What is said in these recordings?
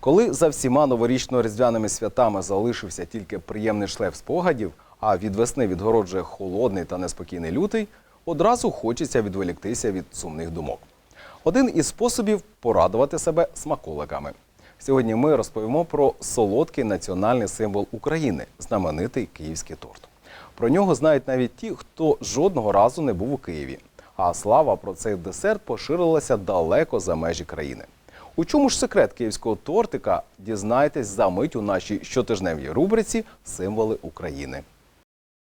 Коли за всіма новорічно-різдвяними святами залишився тільки приємний шлейф спогадів, а від весни відгороджує холодний та неспокійний лютий, одразу хочеться відволіктися від сумних думок. Один із способів порадувати себе смаколиками. Сьогодні ми розповімо про солодкий національний символ України знаменитий київський торт. Про нього знають навіть ті, хто жодного разу не був у Києві. А слава про цей десерт поширилася далеко за межі країни. У чому ж секрет київського тортика? Дізнайтесь за мить у нашій щотижневій рубриці Символи України.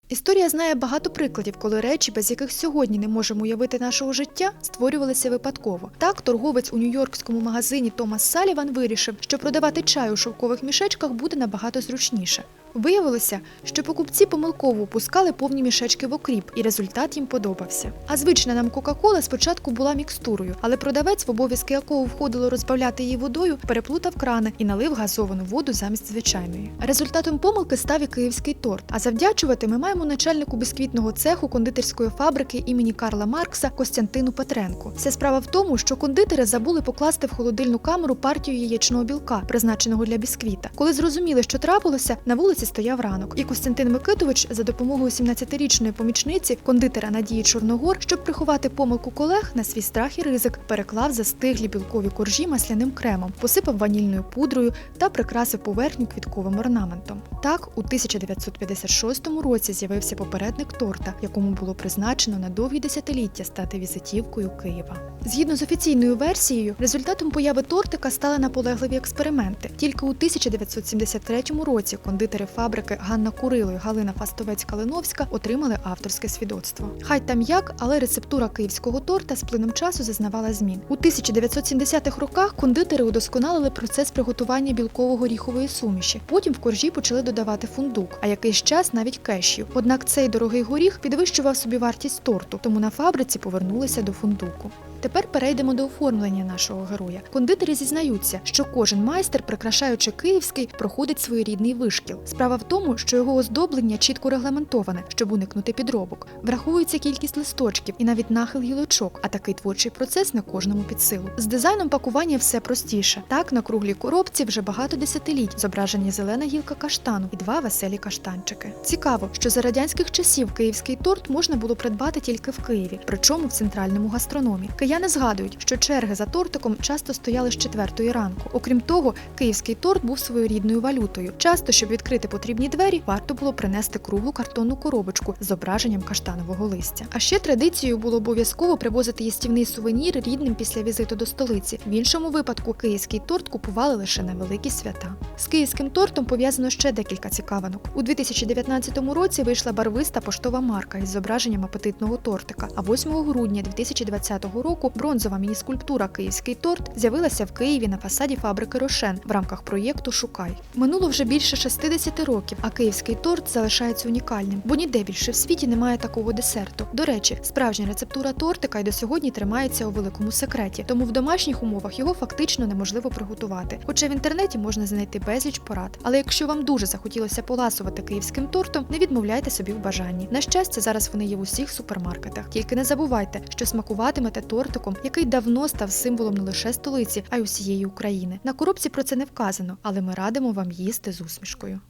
Історія знає багато прикладів, коли речі, без яких сьогодні не можемо уявити нашого життя, створювалися випадково. Так, торговець у нью-йоркському магазині Томас Саліван вирішив, що продавати чай у шовкових мішечках буде набагато зручніше. Виявилося, що покупці помилково опускали повні мішечки в окріп, і результат їм подобався. А звична нам Кока-Кола спочатку була мікстурою, але продавець, в обов'язки якого входило розбавляти її водою, переплутав крани і налив газовану воду замість звичайної. Результатом помилки став і київський торт. А завдячувати ми маємо начальнику бісквітного цеху кондитерської фабрики імені Карла Маркса Костянтину Петренку. Вся справа в тому, що кондитери забули покласти в холодильну камеру партію яєчного білка, призначеного для бісквіта. Коли зрозуміли, що трапилося, на вулиці стояв ранок, і Костянтин Микитович за допомогою 17-річної помічниці кондитера Надії Чорногор, щоб приховати помилку колег на свій страх і ризик, переклав застиглі білкові коржі масляним кремом, посипав ванільною пудрою та прикрасив поверхню квітковим орнаментом. Так, у 1956 році з'явився попередник торта, якому було призначено на довгі десятиліття стати візитівкою Києва. Згідно з офіційною версією, результатом появи тортика стали наполегливі експерименти. Тільки у 1973 році кондитери фабрики Ганна Курило і Галина Фастовець-Калиновська отримали авторське свідоцтво. Хай там як, але рецептура київського торта з плином часу зазнавала змін. У 1970-х роках кондитери удосконалили процес приготування білково-горіхової суміші. Потім в коржі почали додавати фундук, а якийсь час навіть кешів. Однак цей дорогий горіх підвищував собі вартість торту, тому на фабриці повернулися до фундуку. Тепер перейдемо до оформлення нашого героя. Кондитери зізнаються, що кожен майстер, прикрашаючи київський, проходить своєрідний вишкіл. Справа в тому, що його оздоблення чітко регламентоване, щоб уникнути підробок. Враховується кількість листочків і навіть нахил гілочок, а такий творчий процес не кожному під силу. З дизайном пакування все простіше. Так, на круглій коробці вже багато десятиліть зображені зелена гілка каштану і два веселі каштанчики. Цікаво, що за радянських часів київський торт можна було придбати тільки в Києві, причому в центральному гастрономі. Кияни згадують, що черги за тортиком часто стояли з четвертої ранку. Окрім того, київський торт був своєрідною валютою. Часто, щоб відкрити потрібні двері, варто було принести круглу картонну коробочку з зображенням каштанового листя. А ще традицією було обов'язково привозити їстівний сувенір рідним після візиту до столиці. В іншому випадку київський торт купували лише на великі свята. З київським тортом пов'язано ще декілька цікавинок. У 2019 році вийшла барвиста поштова марка із зображенням апетитного тортика. А 8 грудня 2020 року бронзова мініскульптура Київський торт з'явилася в Києві на фасаді фабрики Рошен в рамках проєкту Шукай. Минуло вже більше 60 років, а київський торт залишається унікальним, бо ніде більше в світі немає такого десерту. До речі, справжня рецептура тортика й до сьогодні тримається у великому секреті, тому в домашніх умовах його фактично неможливо приготувати. Хоча в інтернеті можна знайти безліч порад. Але якщо вам дуже захотілося поласувати київським тортом, не відмовляйте собі в бажанні. На щастя, зараз вони є в усіх супермаркетах. Тільки не забувайте, що смакуватимете тортиком, який давно став символом не лише столиці, а й усієї України. На коробці про це не вказано, але ми радимо вам їсти з усмішкою.